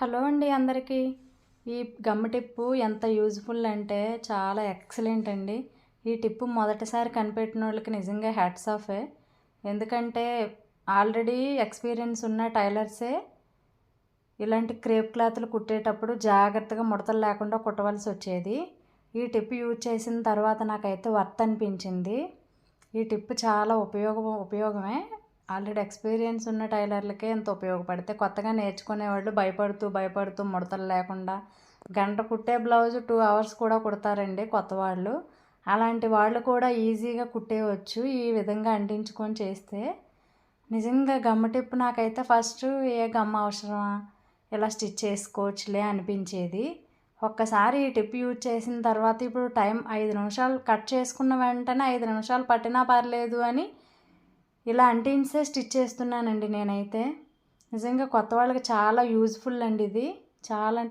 Hello అండి అందరికీ. ఈ గమ్మ టిప్పు ఎంత యూజ్ఫుల్ అంటే చాలా ఎక్సలెంట్ అండి. ఈ టిప్పు మొదటిసారి కనిపెట్టిన వాళ్ళకి నిజంగా హ్యాట్స్ ఆఫే. ఎందుకంటే ఆల్రెడీ ఎక్స్పీరియన్స్ ఉన్న టైలర్సే ఇలాంటి క్రేప్ క్లాత్లు కుట్టేటప్పుడు జాగ్రత్తగా ముడతలు లేకుండా కుట్టవలసి వచ్చేది. ఈ టిప్ యూజ్ చేసిన తర్వాత నాకైతే వర్త్ అనిపించింది. ఈ టిప్ చాలా ఉపయోగం ఉపయోగమే. ఆల్రెడీ ఎక్స్పీరియన్స్ ఉన్న టైలర్లకే ఎంత ఉపయోగపడితే కొత్తగా నేర్చుకునే వాళ్ళు భయపడుతూ భయపడుతూ ముడతలు లేకుండా గంట కుట్టే బ్లౌజ్ టూ అవర్స్ కూడా కుడతారండి కొత్త వాళ్ళు. అలాంటి వాళ్ళు కూడా ఈజీగా కుట్టేయవచ్చు ఈ విధంగా అంటించుకొని చేస్తే. నిజంగా గమ్మ టిప్ నాకైతే ఫస్ట్ ఏ గమ్మ అవసరమా? ఇలా స్టిచ్ చేసుకోవచ్చులే అనిపించేది. ఒక్కసారి ఈ టిప్ యూజ్ చేసిన తర్వాత ఇప్పుడు టైం ఐదు నిమిషాలు కట్ చేసుకున్న వెంటనే ఐదు నిమిషాలు పట్టినా పర్లేదు అని ఇలా అంటించే స్టిచ్ చేస్తున్నానండి నేనైతే. నిజంగా కొత్త వాళ్ళకి చాలా యూజ్ఫుల్ అండి ఇది. చాలా